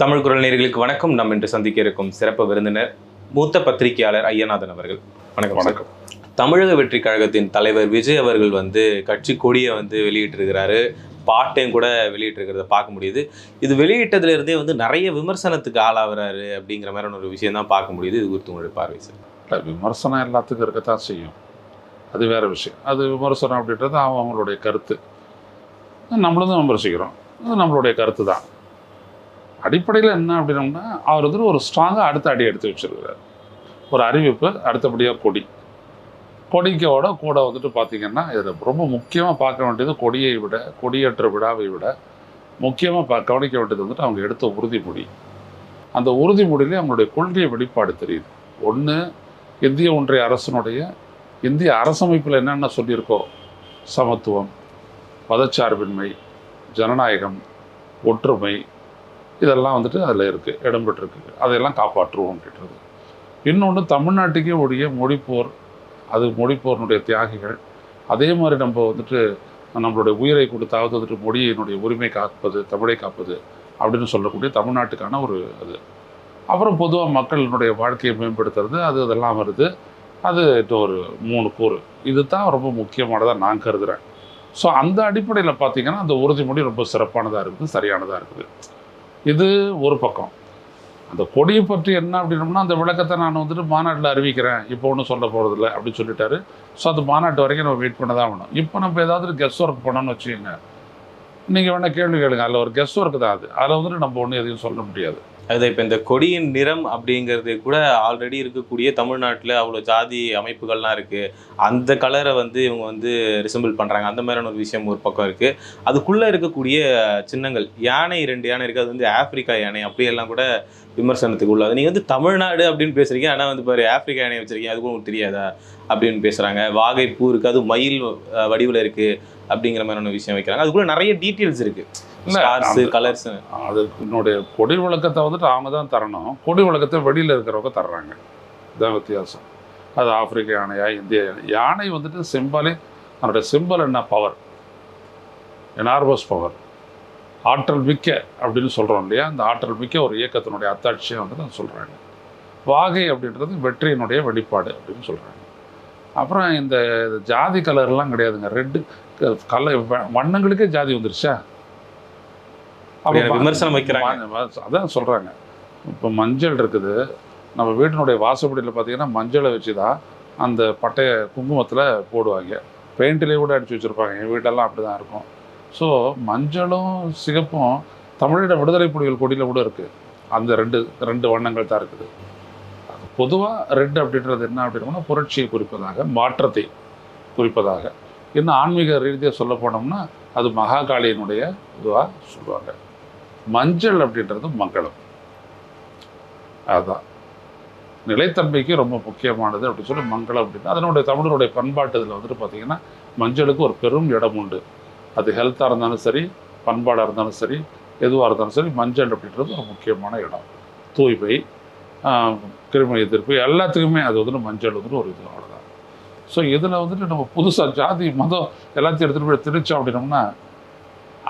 தமிழ் குரல் நேயர்களுக்கு வணக்கம். நாம் இன்று சந்திக்க இருக்கும் சிறப்பு விருந்தினர் மூத்த பத்திரிகையாளர் ஐயநாதன் அவர்கள். வணக்கம். வணக்கம். தமிழக வெற்றி கழகத்தின் தலைவர் விஜய் அவர்கள் வந்து கட்சி கொடியை வந்து வெளியிட்டிருக்கிறாரு. பாட்டையும் கூட வெளியிட்டிருக்கிறத பார்க்க முடியுது. இது வெளியிட்டதுல இருந்தே வந்து நிறைய விமர்சனத்துக்கு ஆளாகிறாரு அப்படிங்கிற மாதிரியான ஒரு விஷயம் தான் பார்க்க முடியுது. இது குறித்து உங்களுடைய பார்வை சார். விமர்சனம் எல்லாத்துக்கும் இருக்கத்தான் செய்யும். அது வேற விஷயம். அது விமர்சனம் அப்படின்றது அவங்க அவங்களுடைய கருத்து. நம்மளும் தான் விமர்சிக்கிறோம். அது நம்மளுடைய கருத்து தான். அடிப்படையில் என்ன அப்படின்னோம்னா அவர் வந்து ஒரு ஸ்ட்ராங்காக அடுத்த அடி எடுத்து வச்சிருக்கிறார். ஒரு அறிவிப்பு அடுத்தபடியாக கொடி. கொடிக்கோட கூட வந்துட்டு பார்த்தீங்கன்னா இதில் ரொம்ப முக்கியமாக பார்க்க வேண்டியது கொடியை விட கொடியேற்ற விழாவை விட முக்கியமாக பா கவனிக்க வேண்டியது வந்துட்டு அவங்க எடுத்த உறுதிமொழி. அந்த உறுதிமொழியிலே அவங்களுடைய கொள்கை வெளிப்பாடு தெரியுது. ஒன்று இந்திய ஒன்றிய அரசனுடைய இந்திய அரசமைப்பில் என்னென்ன சொல்லியிருக்கோ சமத்துவம் மதச்சார்பின்மை ஜனநாயகம் ஒற்றுமை இதெல்லாம் வந்துட்டு அதில் இருக்குது இடம்பெற்றிருக்கு. அதையெல்லாம் காப்பாற்றுவோம் அப்படின்றது. இன்னொன்று தமிழ்நாட்டுக்கே உடைய மொழிப்போர் அது மொழிப்போரினுடைய தியாகிகள். அதே மாதிரி நம்ம வந்துட்டு நம்மளுடைய உயிரை கொடுத்தாவது வந்துட்டு மொழியினுடைய உரிமை காப்பது தமிழை காப்பது அப்படின்னு சொல்லக்கூடிய தமிழ்நாட்டுக்கான ஒரு அது. அப்புறம் பொதுவாக மக்களினுடைய வாழ்க்கையை மேம்படுத்துறது அது இதெல்லாம் வருது. அது ஒரு மூணு கூறு. இது தான் ரொம்ப முக்கியமானதாக நான் கருதுகிறேன் ஸோ அந்த அடிப்படையில் பார்த்திங்கன்னா அந்த உறுதிமொழி ரொம்ப சிறப்பானதாக இருக்குது சரியானதாக இருக்குது. இது ஒரு பக்கம். அந்த கொடியை பற்றி என்ன அப்படின்னோம்னா அந்த விளக்கத்தை நான் வந்துட்டு மாநாட்டில் அறிவிக்கிறேன். இப்போ ஒன்றும் சொல்ல போகிறதில்ல அப்படின்னு சொல்லிட்டாரு. ஸோ அந்த மாநாட்டு வரைக்கும் நம்ம வெயிட் பண்ண தான் வேணும் இப்போ நம்ம ஏதாவது கெஸ்ட் ஒர்க் பண்ணோம்னு வச்சுக்கோங்க. நீங்கள் வேணால் கேள்வி கேளுங்க. அதில் ஒரு கெஸ்ட் ஒர்க் தான் அது. அதில் வந்துட்டு நம்ம ஒன்றும் எதையும் சொல்ல முடியாது. அது இப்போ இந்த கொடியின் நிறம் அப்படிங்கிறது கூட ஆல்ரெடி இருக்கக்கூடிய தமிழ்நாட்டில் அவ்வளோ ஜாதி அமைப்புகள்லாம் இருக்குது அந்த கலரை வந்து இவங்க வந்து ரிசம்பிள் பண்ணுறாங்க அந்த மாதிரியான ஒரு விஷயம் ஒரு பக்கம் இருக்குது அதுக்குள்ளே இருக்கக்கூடிய சின்னங்கள் யானை ரெண்டு யானை இருக்குது அது வந்து ஆப்பிரிக்கா யானை அப்படியெல்லாம் கூட விமர்சனத்துக்கு உள்ளது நீங்கள் வந்து தமிழ்நாடு அப்படின்னு பேசுகிறீங்க ஆனால் வந்து பாரு ஆப்பிரிக்கா யானை வச்சுருக்கீங்க. அது கூட உங்களுக்கு தெரியாதா? அப்படின்னு பேசுகிறாங்க வாகை பூ இருக்குது அது மயில் வடிவில் இருக்குது அப்படிங்கிற மாதிரியான விஷயம் வைக்கிறாங்க. அதுக்குள்ளே நிறைய டீட்டெயில்ஸ் இருக்குது ஸ்டார்ஸ் கலர்ஸ் அது என்னுடைய கொடி விளக்கத்தை வந்துட்டு அவங்க தான் தரணும். கொடி விளக்கத்தை வெளியில் இருக்கிறவங்க தர்றாங்க. இதான் வித்தியாசம். அது ஆப்பிரிக்க யானையா இந்திய யானை. யானை வந்துட்டு சிம்பலே அதனுடைய சிம்பல் என்ன? பவர் எனார்வஸ் பவர் ஆற்றல் மிக்க அப்படின்னு சொல்கிறோம் இல்லையா? அந்த ஆற்றல் மிக்க ஒரு இயக்கத்தினுடைய அத்தாட்சியை வந்துட்டு சொல்கிறாங்க வாகை அப்படின்றது வெற்றியினுடைய வெளிப்பாடு அப்படின்னு சொல்கிறாங்க அப்புறம் இந்த ஜாதி கலர்லாம் கிடையாதுங்க. ரெட்டு கலர் வண்ணங்களுக்கே ஜாதி வந்துருச்சா? அப்ப அப்படியான விமர்சனம் வைக்கிறாங்க. அதான் சொல்கிறாங்க இப்போ மஞ்சள் இருக்குது. நம்ம வீட்டினுடைய வாசப்படியில் பார்த்தீங்கன்னா மஞ்சளை வச்சு தான் அந்த பட்டைய குங்குமத்தில் போடுவாங்க. பெயிண்ட்லேயே கூட அடிச்சு வச்சுருப்பாங்க. என் வீட்டெல்லாம் அப்படி தான் இருக்கும். ஸோ மஞ்சளும் சிகப்பும் தமிழீழ விடுதலை புலிகள் கொடியில் கூட இருக்குது அந்த ரெண்டு ரெண்டு வண்ணங்கள் தான் இருக்குது. பொதுவாக ரெட் அப்படின்றது என்ன அப்படின்னா புரட்சியை குறிப்பதாக மாற்றத்தை குறிப்பதாக. இன்னும் ஆன்மீக ரீதியாக சொல்ல போனோம்னா அது மகாகாளியினுடைய இதுவாக சொல்லுவாங்க. மஞ்சள் அப்படின்றது மங்களம். அதுதான் நிலைத்தன்மைக்கு ரொம்ப முக்கியமானது அப்படின்னு சொல்லி மங்களம் அப்படின்னா அதனுடைய தமிழருடைய பண்பாட்டு இதில் வந்துட்டு பார்த்திங்கன்னா மஞ்சளுக்கு ஒரு பெரும் இடம் உண்டு. அது ஹெல்த்தாக இருந்தாலும் சரி பண்பாடாக இருந்தாலும் சரி எதுவாக இருந்தாலும் சரி மஞ்சள் அப்படின்றது ஒரு முக்கியமான இடம். தூய்மை கிருமி எதிர்ப்பு எல்லாத்துக்குமே அது வந்துட்டு மஞ்சள் வந்துட்டு ஒரு இது அவ்வளோதான் ஸோ இதில் வந்துட்டு நம்ம புதுசாக ஜாதி மதம் எல்லாத்தையும் எடுத்துகிட்டு போய் திணிச்சோம் அப்படின்னோம்னா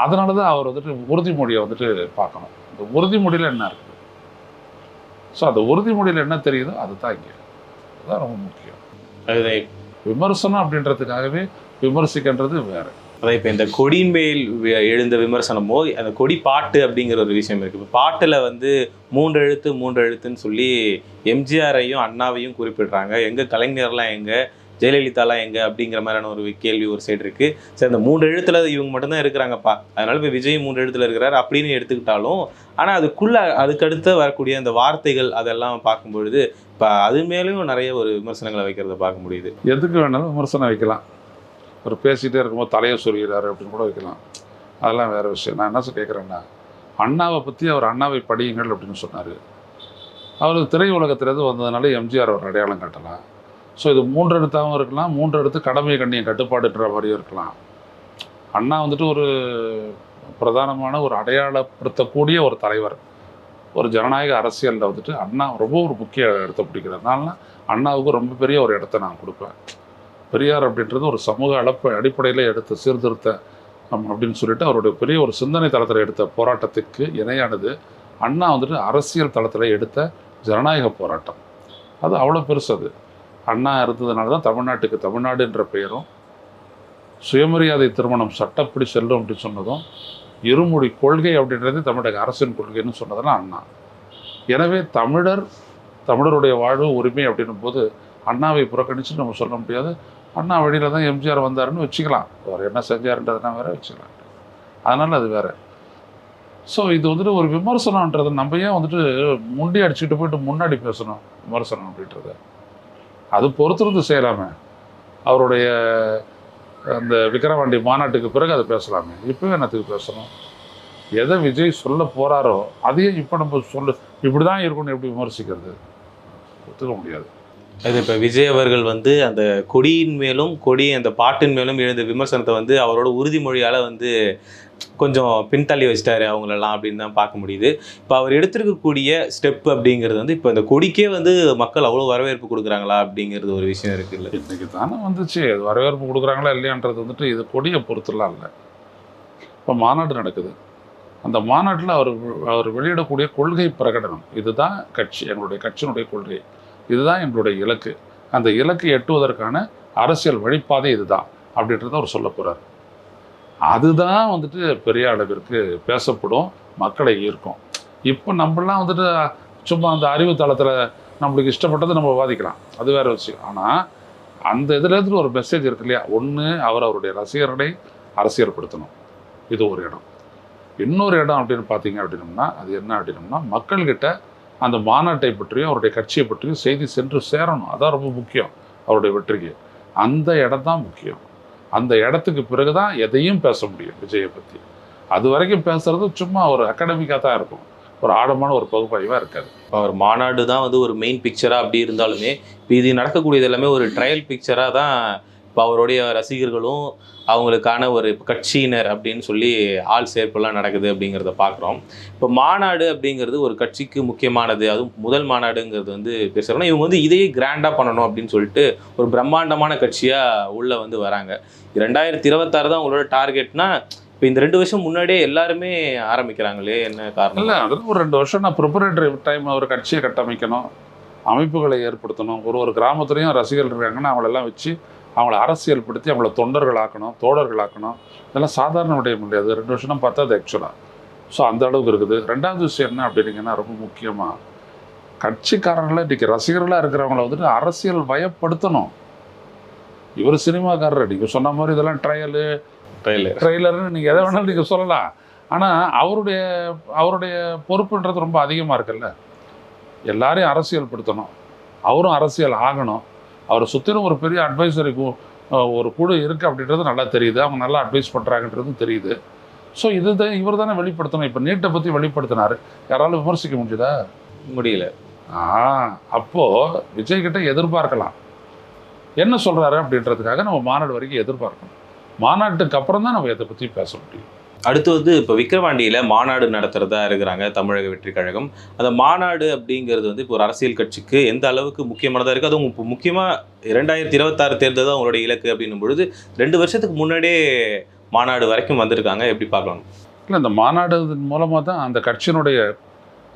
அதனால தான் அவர் வந்துட்டு உறுதிமொழியை வந்துட்டு பார்க்கணும். இந்த உறுதிமொழியில் என்ன இருக்குது ஸோ அந்த உறுதிமொழியில் என்ன தெரியுதோ அதுதான் இங்கே. அதுதான் ரொம்ப முக்கியம். இதை விமர்சனம் அப்படின்றதுக்காகவே விமர்சிக்கின்றது வேறு. அதான் இப்போ இந்த கொடியின் மேல் எழுந்த விமர்சனமோ அந்த கொடி பாட்டு அப்படிங்கிற ஒரு விஷயம் இருக்குது இப்போ பாட்டில் வந்து மூன்று எழுத்து மூன்று எழுத்துன்னு சொல்லி எம்ஜிஆரையும் அண்ணாவையும் குறிப்பிடுறாங்க. எங்கள் கலைஞர்லாம் எங்கே ஜெயலலிதாலாம் எங்கே அப்படிங்கிற மாதிரியான ஒரு கேள்வி ஒரு சைடு இருக்குது சரி அந்த மூன்று எழுத்தில் இவங்க மட்டும்தான் இருக்கிறாங்கப்பா. அதனால இப்போ விஜய் மூன்று எழுத்தில் இருக்கிறார் அப்படின்னு எடுத்துக்கிட்டாலும் ஆனால் அதுக்குள்ளே அதுக்கடுத்து வரக்கூடிய அந்த வார்த்தைகள் அதெல்லாம் பார்க்கும்பொழுது இப்போ அது மேலேயும் நிறைய ஒரு விமர்சனங்களை வைக்கிறத பார்க்க முடியுது. எதுக்கு வேணாலும் விமர்சனம் வைக்கலாம். அவர் பேசிகிட்டே இருக்கும்போது தலையை சொல்கிறாரு அப்படின்னு கூட வைக்கலாம். அதெல்லாம் வேறு விஷயம். நான் என்ன சார் கேட்குறேன்னா அண்ணாவை பற்றி அவர் அண்ணாவை படியுங்கள் அப்படின்னு சொன்னார். அவர் திரையுலகத்திலேருந்து வந்ததுனால எம்ஜிஆர் அவர் அடையாளம் காட்டலாம். ஸோ இது மூன்று எழுத்தாகவும் இருக்கலாம் மூன்று இடத்து கடமை கண்ணியம் கட்டுப்பாடுன்ற மாதிரியும் இருக்கலாம். அண்ணா வந்துட்டு ஒரு பிரதானமான ஒரு அடையாளப்படுத்தக்கூடிய ஒரு தலைவர். ஒரு ஜனநாயக அரசியலில் வந்துட்டு அண்ணா ரொம்ப ஒரு முக்கிய இடத்தை பிடிக்கிறதுனால அண்ணாவுக்கு ரொம்ப பெரிய ஒரு இடத்த நான் கொடுப்பேன். பெரியார் அப்படின்றது ஒரு சமூக அளப்பை அடிப்படையில் எடுத்த சீர்திருத்த அப்படின்னு சொல்லிட்டு அவருடைய பெரிய ஒரு சிந்தனை தளத்தில் எடுத்த போராட்டத்துக்கு இணையானது. அண்ணா வந்துட்டு அரசியல் தளத்தில் எடுத்த ஜனநாயக போராட்டம். அது அவ்வளோ பெருசு அது. அண்ணா இருந்ததுனால தான் தமிழ்நாட்டுக்கு தமிழ்நாடுன்ற பெயரும் சுயமரியாதை திருமணம் சட்டப்படி செல்லும் அப்படின்னு சொன்னதும் இருமொழி கொள்கை அப்படின்றது தமிழக அரசின் கொள்கைன்னு சொன்னதெல்லாம் அண்ணா. எனவே தமிழர் தமிழருடைய வாழ்வு உரிமை அப்படின்னும் போது அண்ணாவை புறக்கணித்து நம்ம சொல்ல முடியாது. அண்ணா வழியில் தான் எம்ஜிஆர் வந்தாருன்னு வச்சுக்கலாம். அவர் என்ன செஞ்சாருன்றதுனா வேற வச்சுக்கலாம். அதனால் அது வேற. ஸோ இது வந்துட்டு ஒரு விமர்சனன்றது நம்ம ஏன் வந்துட்டு முண்டி அடிச்சுட்டு போயிட்டு முன்னாடி பேசணும்? விமர்சனம் அப்படின்றத. அது பொறுத்திருந்து செய்யலாமே. அவருடைய அந்த விக்கிரவாண்டி மாநாட்டுக்கு பிறகு அதை பேசலாமே. இப்போவே என்னத்துக்கு பேசணும்? எதை விஜய் சொல்ல போகிறாரோ அதையே இப்போ நம்ம சொல்ல இப்படி தான் இருக்கணும்னு எப்படி விமர்சிக்கிறது? ஒத்துக்க முடியாது. அது இப்போ விஜய் அவர்கள் வந்து அந்த கொடியின் மேலும் கொடி அந்த பாட்டின் மேலும் எழுந்த விமர்சனத்தை வந்து அவரோட உறுதிமொழியால் வந்து கொஞ்சம் பின்தள்ளி வச்சிட்டாரு அவங்களெல்லாம் அப்படின்னு தான் பார்க்க முடியுது. இப்போ அவர் எடுத்திருக்கக்கூடிய ஸ்டெப் அப்படிங்கிறது வந்து இப்போ இந்த கொடிக்கே வந்து மக்கள் அவ்வளோ வரவேற்பு கொடுக்குறாங்களா அப்படிங்கிறது ஒரு விஷயம் இருக்குல்ல இன்றைக்கி தானே வந்துச்சு. அது வரவேற்பு கொடுக்குறாங்களா இல்லையான்றது வந்துட்டு இது கொடியை பொறுத்துலாம் இல்லை. இப்போ மாநாடு நடக்குது. அந்த மாநாட்டில் அவர் அவர் வெளியிடக்கூடிய கொள்கை பிரகடனம். இதுதான் கட்சி எங்களுடைய கட்சியினுடைய கொள்கை. இதுதான் எங்களுடைய இலக்கு. அந்த இலக்கை எட்டுவதற்கான அரசியல் வழிப்பாதை இதுதான் அப்படின்றத அவர் சொல்ல போகிறார் அதுதான் வந்துட்டு பெரிய அளவிற்கு பேசப்படும் மக்களை ஈர்க்கும். இப்போ நம்மளாம் வந்துட்டு சும்மா அந்த அறிவு தளத்தில் நம்மளுக்கு இஷ்டப்பட்டதை நம்ம வாதிக்கலாம் அது வேற விஷயம். ஆனால் அந்த இதில் இருந்து ஒரு மெசேஜ் இருக்கு இல்லையா? ஒன்று அவர் அவருடைய ரசிகர்களை அரசியல்படுத்தணும். இது ஒரு இடம். இன்னொரு இடம் அப்படின்னு பார்த்தீங்க அப்படின்னம்னா அது என்ன அப்படின்னம்னா மக்கள்கிட்ட அந்த மாநாட்டை பற்றியும் அவருடைய கட்சியை பற்றியும் செய்தி சென்று சேரணும். அதான் ரொம்ப முக்கியம் அவருடைய வெற்றிக்கு. அந்த இடம் தான் முக்கியம். அந்த இடத்துக்கு பிறகு தான் எதையும் பேச முடியும் விஜயை பற்றி அது வரைக்கும் பேசுறது சும்மா ஒரு அகாடமிக்காக தான் இருக்கும். ஒரு ஆழமான ஒரு பகுப்பாய்வாக இருக்காது. இப்போ அவர் மாநாடு தான் வந்து ஒரு மெயின் பிக்சராக அப்படி இருந்தாலுமே இப்போ இது நடக்கக்கூடியது எல்லாமே ஒரு ட்ரையல் பிக்சராக தான் இப்போ அவருடைய ரசிகர்களும் அவங்களுக்கான ஒரு கட்சியினர் அப்படின்னு சொல்லி ஆள் சேர்ப்பெல்லாம் நடக்குது அப்படிங்கிறத பார்க்குறோம் இப்போ மாநாடு அப்படிங்கிறது ஒரு கட்சிக்கு முக்கியமானது. அதுவும் முதல் மாநாடுங்கிறது வந்து பேசுகிறோம்னா இவங்க வந்து இதையே கிராண்டாக பண்ணணும் அப்படின்னு சொல்லிட்டு ஒரு பிரம்மாண்டமான கட்சியாக உள்ளே வந்து வராங்க. ரெண்டாயிரத்தி இருபத்தாறு தான் உங்களோட டார்கெட்னா இப்போ இந்த ரெண்டு வருஷம் முன்னாடியே எல்லாருமே ஆரம்பிக்கிறாங்களே என்ன காரணம்? இல்லை அதில் ஒரு ரெண்டு வருஷம் நான் ப்ரிப்பரேட்டரி டைம் ஒரு கட்சியை கட்டமைக்கணும். அமைப்புகளை ஏற்படுத்தணும். ஒரு ஒரு கிராமத்துலேயும் ரசிகர்கள் இருக்காங்கன்னா அவங்களெல்லாம் வச்சு அவங்கள அரசியல்படுத்தி அவங்கள தொண்டர்களாக்கணும் தோழர்களாக்கணும். இதெல்லாம் சாதாரண விடயம் முடியாது ரெண்டு வருஷம் பார்த்தா அது ஆக்சுவலாக ஸோ அந்த அளவுக்கு இருக்குது. ரெண்டாவது விஷயம் என்ன அப்படின்னீங்கன்னா ரொம்ப முக்கியமாக கட்சிக்காரர்களை இன்றைக்கி ரசிகர்களாக இருக்கிறவங்கள வந்துட்டு அரசியல் வயப்படுத்தணும். இவர் சினிமாக்காரர் நீங்கள் சொன்ன மாதிரி இதெல்லாம் ட்ரையலு ட்ரைலர் ட்ரெய்லர்னு நீங்கள் எதை வேணாலும் நீங்கள் சொல்லலாம். ஆனால் அவருடைய அவருடைய பொறுப்புன்றது ரொம்ப அதிகமாக இருக்குல்ல? எல்லாரையும் அரசியல்படுத்தணும். அவரும் அரசியல் ஆகணும். அவரை சுற்றிலும் ஒரு பெரிய அட்வைசரி ஒரு குழு இருக்குது அப்படின்றது நல்லா தெரியுது. அவங்க நல்லா அட்வைஸ் பண்ணுறாங்கன்றதும் தெரியுது. ஸோ இதுதான் இவர் தானே வெளிப்படுத்தணும். இப்போ நீட்டை பற்றி வெளிப்படுத்தினார். யாராலும் விமர்சிக்க முடியுதா? முடியல. ஆ அப்போது விஜய் கிட்ட எதிர்பார்க்கலாம். என்ன சொல்கிறாரு அப்படின்றதுக்காக நம்ம மாநாடு வரைக்கும் எதிர்பார்க்கணும். மாநாட்டுக்கு அப்புறம் தான் நம்ம இதை பற்றி பேச முடியும். அடுத்து வந்து இப்போ விக்கிரவாண்டியில் மாநாடு நடத்துகிறதா இருக்கிறாங்க தமிழக வெற்றி கழகம். அந்த மாநாடு அப்படிங்கிறது வந்து இப்போ ஒரு அரசியல் கட்சிக்கு எந்த அளவுக்கு முக்கியமானதாக இருக்குது அதுவும் இப்போ முக்கியமாக இரண்டாயிரத்தி இருபத்தாறு தேர்தல் தான் அவங்களுடைய இலக்கு அப்படின்னும் பொழுது ரெண்டு வருஷத்துக்கு முன்னாடியே மாநாடு வரைக்கும் வந்திருக்காங்க. எப்படி பார்க்கலாம்? இல்லை அந்த மாநாடு மூலமாக தான் அந்த கட்சியினுடைய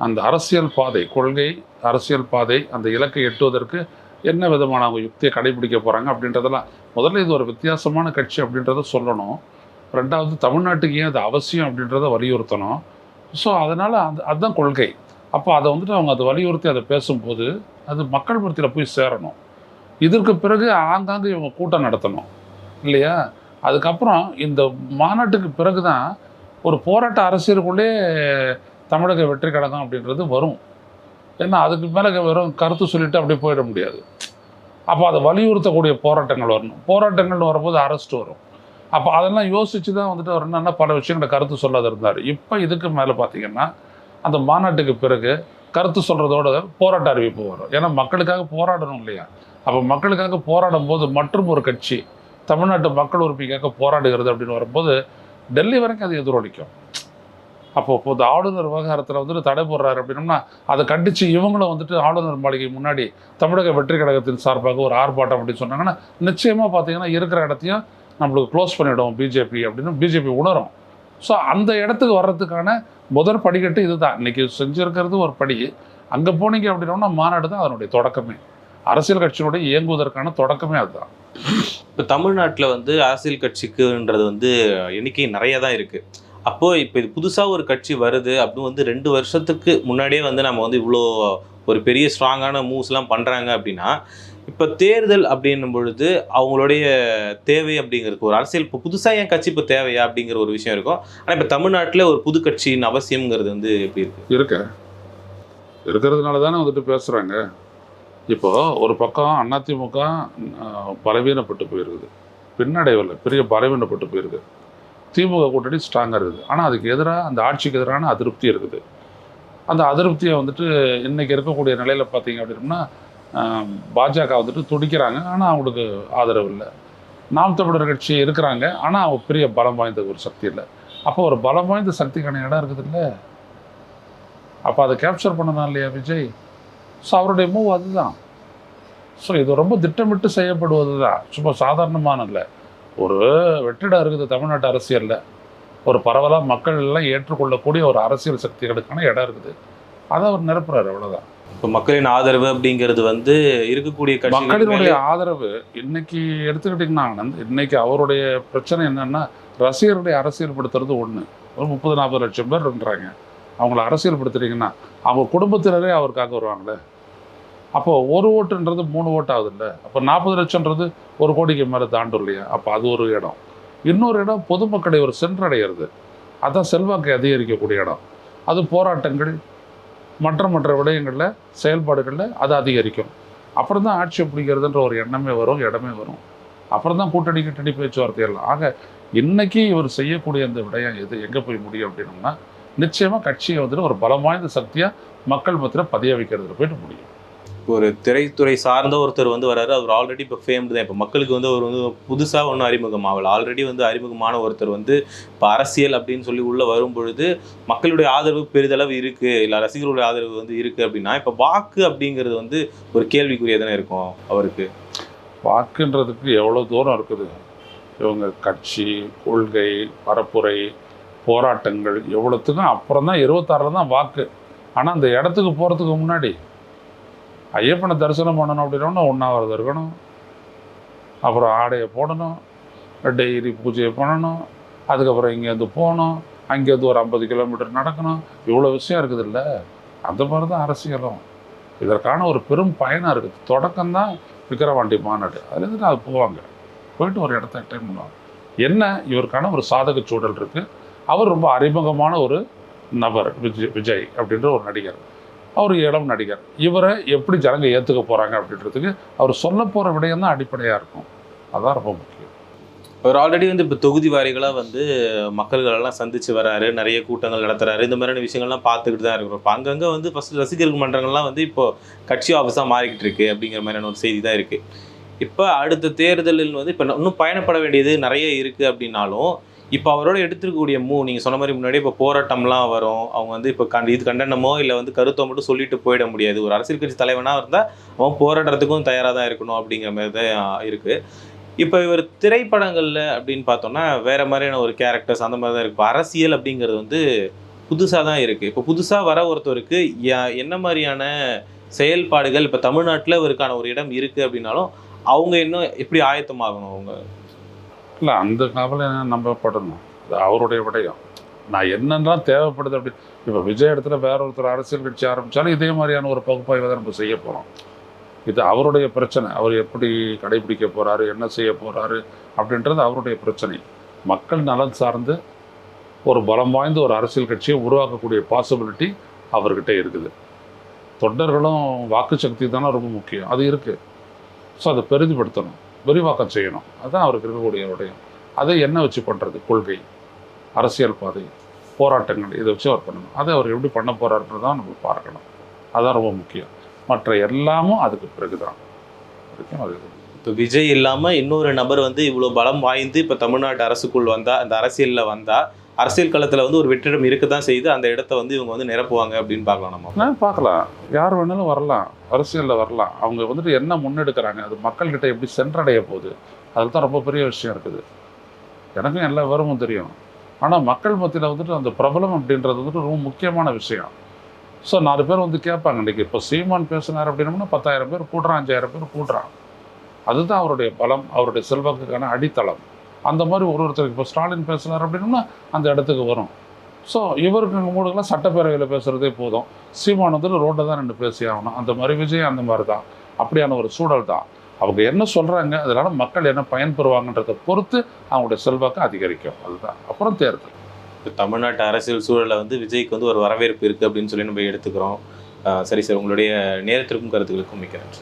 அந்த அரசியல் பாதை கொள்கை அரசியல் பாதை அந்த இலக்கை எட்டுவதற்கு என்ன விதமான அவங்க யுக்தியை கடைபிடிக்க போகிறாங்க அப்படின்றதெல்லாம் முதல்ல இது ஒரு வித்தியாசமான கட்சி அப்படின்றத சொல்லணும். ரெண்டாவது தமிழ்நாட்டுக்கு ஏன் அது அவசியம் அப்படின்றத வலியுறுத்தணும். ஸோ அதனால் அந்த அதுதான் கொள்கை. அப்போ அதை வந்துட்டு அவங்க அதை வலியுறுத்தி அதை பேசும்போது அது மக்கள் மத்தியில் போய் சேரணும். இதற்கு பிறகு ஆங்காங்கே இவங்க கூட்டம் நடத்தணும். இல்லையா? அதுக்கப்புறம் இந்த மாநாட்டுக்கு பிறகு தான் ஒரு போராட்ட அரசியலுக்குள்ளே தமிழக வெற்றி கழகம் அப்படின்றது வரும். ஏன்னா அதுக்கு மேலே வெறும் கருத்து சொல்லிவிட்டு அப்படியே போயிட முடியாது. அப்போ அதை வலியுறுத்தக்கூடிய போராட்டங்கள் வரணும். போராட்டங்கள் வரும்போது அரெஸ்ட் வரும். அப்போ அதெல்லாம் யோசித்து தான் வந்துட்டு அவர் என்னென்னா பல விஷயங்களை கருத்து சொல்லாத இருந்தார். இப்போ இதுக்கு மேலே பார்த்தீங்கன்னா அந்த மாநாட்டுக்கு பிறகு கருத்து சொல்கிறதோட போராட்ட அறிவிப்பு வரும். ஏன்னா மக்களுக்காக போராடணும் இல்லையா? அப்போ மக்களுக்காக போராடும் போது மற்றும் ஒரு கட்சி தமிழ்நாட்டு மக்கள் உரிமைக்காக போராடுகிறது அப்படின்னு வரும்போது டெல்லி வரைக்கும் அது எதிரொலிக்கும். அப்போ இப்போ இந்த ஆளுநர் விவகாரத்தில் வந்துட்டு தடை போடுறாரு அப்படின்னம்னா அதை கண்டித்து இவங்களும் வந்துட்டு ஆளுநர் மாளிகை முன்னாடி தமிழக வெற்றி கழகத்தின் சார்பாக ஒரு ஆர்ப்பாட்டம் அப்படின்னு சொன்னாங்கன்னா நிச்சயமாக பார்த்தீங்கன்னா இருக்கிற இடத்தையும் நம்மளுக்கு க்ளோஸ் பண்ணிவிடும் பிஜேபி அப்படின்னு பிஜேபி உணரும். ஸோ அந்த இடத்துக்கு வர்றதுக்கான முதல் படிக்கட்டு இதுதான். இன்னைக்கு செஞ்சுருக்கிறது ஒரு படி. அங்கே போனீங்க அப்படின்னா மாநாடு தான் அதனுடைய தொடக்கமே. அரசியல் கட்சியினுடைய இயங்குவதற்கான தொடக்கமே அதுதான். இப்போ தமிழ்நாட்டில் வந்து அரசியல் கட்சிக்குன்றது வந்து எண்ணிக்கை நிறைய தான் இருக்குது அப்போது இப்போ இது புதுசாக ஒரு கட்சி வருது அப்படின்னு வந்து ரெண்டு வருஷத்துக்கு முன்னாடியே வந்து நம்ம வந்து இவ்வளோ ஒரு பெரிய ஸ்ட்ராங்கான மூவ்ஸ்லாம் பண்ணுறாங்க அப்படின்னா இப்போ தேர்தல் அப்படின்னும் பொழுது அவங்களுடைய தேவை அப்படிங்கிறது ஒரு அரசியல் இப்போ புதுசாக என் கட்சி இப்போ தேவையா அப்படிங்கிற ஒரு விஷயம் இருக்கும். ஆனால் இப்போ தமிழ்நாட்டில் ஒரு புது கட்சியின் அவசியம்ங்கிறது வந்து எப்படி இருக்கு? இருக்க. இருக்கிறதுனால தானே வந்துட்டு பேசுகிறாங்க இப்போ ஒரு பக்கம் அதிமுக பலவீனப்பட்டு போயிருக்குது. பின்னடைவில் பெரிய பலவீனப்பட்டு போயிருக்கு திமுக கூட்டணி ஸ்ட்ராங்காக இருக்குது. ஆனால் அதுக்கு எதிராக அந்த ஆட்சிக்கு எதிரான அதிருப்தி இருக்குது. அந்த அதிருப்தியை வந்துட்டு இன்றைக்கி இருக்கக்கூடிய நிலையில் பார்த்தீங்க அப்படின்னா பாஜக வந்துட்டு துடிக்கிறாங்க. ஆனால் அவங்களுக்கு ஆதரவு இல்லை. நாம் தமிழர் கட்சி இருக்கிறாங்க. ஆனால் அவங்க பெரிய பலம் வாய்ந்த ஒரு சக்தி இல்லை. அப்போ ஒரு பலம் வாய்ந்த சக்திக்கான இடம் இருக்குது இல்லை? அப்போ அதை கேப்சர் பண்ணதான் இல்லையா விஜய்? ஸோ அவருடைய மூவ் அதுதான். ஸோ இது ரொம்ப திட்டமிட்டு செய்யப்படுவது தான் சும்மா சாதாரணமான இல்லை. ஒரு வெற்றிடம் இருக்குது தமிழ்நாட்டு அரசியலில் ஒரு பரவலாக மக்கள் எல்லாம் ஏற்றுக்கொள்ளக்கூடிய ஒரு அரசியல் சக்திகளுக்கான இடம் இருக்குது. அதை அவர் நிரப்புறாரு அவ்வளோதான் இப்போ மக்களின் ஆதரவு அப்படிங்கிறது வந்து இருக்கக்கூடிய மக்களினுடைய ஆதரவு இன்னைக்கு எடுத்துக்கிட்டிங்கன்னா ஆனந்த் இன்னைக்கு அவருடைய பிரச்சனை என்னன்னா ரசிகர்களை அரசியல்படுத்துறது ஒன்று ஒரு முப்பது நாற்பது லட்சம் பேர் இருக்கிறாங்க. அவங்கள அரசியல்படுத்துறீங்கன்னா அவங்க குடும்பத்தினரே அவருக்காக வருவாங்களே. அப்போ ஒரு ஓட்டுன்றது மூணு ஓட்டு ஆகுது இல்லை அப்போ நாற்பது லட்சம்ன்றது ஒரு கோடிக்கு மேலே தாண்டும் இல்லையா அப்போ அது ஒரு இடம். இன்னொரு இடம் பொதுமக்களை ஒரு சென்றடைகிறது அதான் செல்வாக்கை அதிகரிக்கக்கூடிய இடம். அது போராட்டங்கள் மற்ற மற்ற விடயங்களில் செயல்பாடுகளில் அது அதிகரிக்கும். அப்புறம் தான் ஆட்சி பிடிக்கிறதுன்ற ஒரு எண்ணமே வரும் இடமே வரும். அப்புறம் தான் கூட்டணி கிட்டணி பேச்சுவார்த்தை எல்லாம். ஆக இன்னைக்கு இவர் செய்யக்கூடிய அந்த விடயம் எது? எங்கே போய் முடியும் அப்படின்னோம்னா நிச்சயமாக கட்சியை வந்துட்டு ஒரு பலம் வாய்ந்த சக்தியாக மக்கள் மத்தியில் பதிய வைக்கிறதுல போயிட்டு முடியும். ஒரு திரைத்துறை சார்ந்த ஒருத்தர் வந்து வராரு. அவர் ஆல்ரெடி இப்போ ஃபேம்டு தான். இப்போ மக்களுக்கு வந்து அவர் வந்து புதுசாக ஒன்றும் அறிமுகம் ஆகல. ஆல்ரெடி வந்து அறிமுகமான ஒருத்தர் வந்து இப்போ அரசியல் அப்படின்னு சொல்லி உள்ளே வரும் பொழுது மக்களுடைய ஆதரவு பெரிதளவு இருக்குது இல்லை ரசிகர்களுடைய ஆதரவு வந்து இருக்குது அப்படின்னா இப்போ வாக்கு அப்படிங்கிறது வந்து ஒரு கேள்விக்குரிய தானே இருக்கும் அவருக்கு? வாக்குன்றதுக்கு எவ்வளோ தூரம் இருக்குது? இவங்க கட்சி கொள்கை பரப்புரை போராட்டங்கள் எவ்வளோத்துக்கும் அப்புறம் தான் இருபத்தாறில் தான் வாக்கு. ஆனால் அந்த இடத்துக்கு போகிறதுக்கு முன்னாடி ஐயப்பனை தரிசனம் பண்ணணும் அப்படின்னா உண்ணாவிரதம் இருக்கணும். அப்புறம் ஆடையை போடணும். டெய்லி பூஜையை பண்ணணும். அதுக்கப்புறம் இங்கேருந்து போகணும். அங்கேருந்து ஒரு ஐம்பது கிலோமீட்டர் நடக்கணும். இவ்வளோ விஷயம் இருக்குது இல்லை அந்த மாதிரி தான் அரசியலும். இதற்கான ஒரு பெரும் பயணம் இருக்குது. தொடக்கம்தான் விக்கிரவாண்டி மாநாடு. அதுலேருந்து அது போவாங்க. போயிட்டு ஒரு இடத்த அட்டைன் பண்ணுவாங்க. என்ன? இவருக்கான ஒரு சாதக சூழல் இருக்குது அவர் ரொம்ப அறிமுகமான ஒரு நபர் விஜய் விஜய் அப்படின்ற ஒரு நடிகர். அவர் இளம் நடிகர். இவரை எப்படி ஜனங்க ஏற்றுக்க போகிறாங்க அப்படின்றதுக்கு அவர் சொல்ல போகிற விடயம் தான் அடிப்படையாக இருக்கும். அதான் ரொம்ப முக்கியம். அவர் ஆல்ரெடி வந்து இப்போ தொகுதி வாரிகளாக வந்து மக்கள்களெல்லாம் சந்திச்சு வராரு நிறைய கூட்டங்கள் நடத்துறாரு. இந்த மாதிரியான விஷயங்கள்லாம் பார்த்துக்கிட்டு தான் இருக்கிறோம். இப்போ அங்கங்கே வந்து ஃபஸ்ட் ரசிகர்கள் மன்றங்கள்லாம் வந்து இப்போ கட்சி ஆஃபீஸாக மாறிக்கிட்டு இருக்கு அப்படிங்கிற மாதிரியான ஒரு செய்தி தான் இருக்குது இப்போ அடுத்த தேர்தலில் வந்து இப்போ இன்னும் பயணப்பட வேண்டியது நிறைய இருக்குது அப்படின்னாலும் இப்போ அவரோட எடுத்துருக்கக்கூடிய மூ நீங்கள் சொன்ன மாதிரி முன்னாடி இப்போ போராட்டம்லாம் வரும். அவங்க வந்து இப்போ கண் இது கண்டனமோ இல்லை வந்து கருத்தை மட்டும் சொல்லிட்டு போயிட முடியாது. ஒரு அரசியல் கட்சி தலைவனாக இருந்தால் அவன் போராடுறதுக்கும் தயாராக தான் இருக்கணும் அப்படிங்கிற மாதிரி தான் இருக்குது இப்போ இவர் திரைப்படங்களில் அப்படின்னு பார்த்தோம்னா வேறு மாதிரியான ஒரு கேரக்டர்ஸ் அந்த மாதிரி தான் இருக்குது அரசியல் அப்படிங்கிறது வந்து புதுசாக தான் இருக்குது இப்போ புதுசாக வர ஒருத்தருக்கு என்ன மாதிரியான செயல்பாடுகள் இப்போ தமிழ்நாட்டில் இவருக்கான ஒரு இடம் இருக்குது அப்படின்னாலும் அவங்க இன்னும் எப்படி ஆயத்தமாகணும் அவங்க? இல்லை அந்த கவலை நம்ம படணும் அது அவருடைய விடயம். நான் என்னெல்லாம் தேவைப்படுது அப்படி இப்போ விஜய் இடத்துல வேற ஒருத்தர் அரசியல் கட்சி ஆரம்பித்தாலும் இதே மாதிரியான ஒரு பகுப்பாய்வை தான் நம்ம செய்ய போகிறோம் இது அவருடைய பிரச்சனை. அவர் எப்படி கடைபிடிக்க போகிறாரு என்ன செய்ய போகிறாரு அப்படின்றது அவருடைய பிரச்சனை. மக்கள் நலன் சார்ந்து ஒரு பலம் வாய்ந்த ஒரு அரசியல் கட்சியை உருவாக்கக்கூடிய பாசிபிலிட்டி அவர்கிட்ட இருக்குது. தொண்டர்களும் வாக்கு சக்தி தானே ரொம்ப முக்கியம். அது இருக்குது ஸோ அதை பெரிதுபடுத்தணும். விரிவாக்கம் செய்யணும். அதுதான் அவருக்கு இருக்கக்கூடிய விடயம் அதை என்ன வச்சு பண்ணுறது கொள்கை அரசியல் பாதை போராட்டங்கள் இதை வச்சு அவர் பண்ணணும். அதை அவர் எப்படி பண்ண போகிறாருன்றது தான் நம்ம பார்க்கணும். அதுதான் ரொம்ப முக்கியம். மற்ற எல்லாமும் அதுக்கு பிறகு தான் வரைக்கும் அது இப்போ விஜய் இல்லாமல் இன்னொரு நபர் வந்து இவ்வளோ பலம் வாய்ந்து இப்போ தமிழ்நாட்டு அரசுக்குள் வந்தால் அந்த அரசியலில் வந்தால் அரசியல் களத்தில் வந்து ஒரு வெற்றிடம் இருக்க தான் செய்து அந்த இடத்த வந்து இவங்க வந்து நிரப்புவாங்க அப்படின்னு பார்க்கலாம் நம்ம. பார்க்கலாம். யார் வேணாலும் வரலாம். அரசியலில் வரலாம். அவங்க வந்துட்டு என்ன முன்னெடுக்கிறாங்க? அது மக்கள்கிட்ட எப்படி சென்றடைய போகுது? அதில் தான் ரொம்ப பெரிய விஷயம் இருக்குது. எனக்கும் எல்லா விவரமும் தெரியும். ஆனால் மக்கள் மத்தியில் வந்துட்டு அந்த பிரபலம் அப்படின்றது வந்துட்டு ரொம்ப முக்கியமான விஷயம். ஸோ நாலு பேர் வந்து கேட்பாங்க இன்றைக்கி இப்போ சீமான் பேசினார் அப்படின்னோம்னா பத்தாயிரம் பேர் கூடுறான் அஞ்சாயிரம் பேர் கூடுறான். அதுதான் அவருடைய பலம் அவருடைய செல்வாக்குக்கான அடித்தளம். அந்த மாதிரி ஒரு ஒருத்தருக்கு இப்போ ஸ்டாலின் பேசுகிறார் அப்படின்னா அந்த இடத்துக்கு வரும். ஸோ இவருக்கு மூடுக்கெல்லாம் சட்டப்பேரவையில் பேசுகிறதே போதும். சீமான் ரோட்டை ரோட்டில் தான் ரெண்டு பேசி ஆகணும். அந்த மாதிரி விஜய் அந்த மாதிரி தான். அப்படியான ஒரு சூழல் தான். அவங்க என்ன சொல்கிறாங்க அதனால மக்கள் என்ன பயன்பெறுவாங்கன்றதை பொறுத்து அவங்களுடைய செல்வாக்கு அதிகரிக்கும். அதுதான். அப்புறம் தேர்தல். இப்போ தமிழ்நாட்டு அரசியல் சூழலில் வந்து விஜய்க்கு வந்து ஒரு வரவேற்பு இருக்குது அப்படின்னு சொல்லி நம்ம எடுத்துக்கிறோம். சரி சார். உங்களுடைய நேரத்திற்கும் கருத்துக்களுக்கும் மிக்க நன்றி.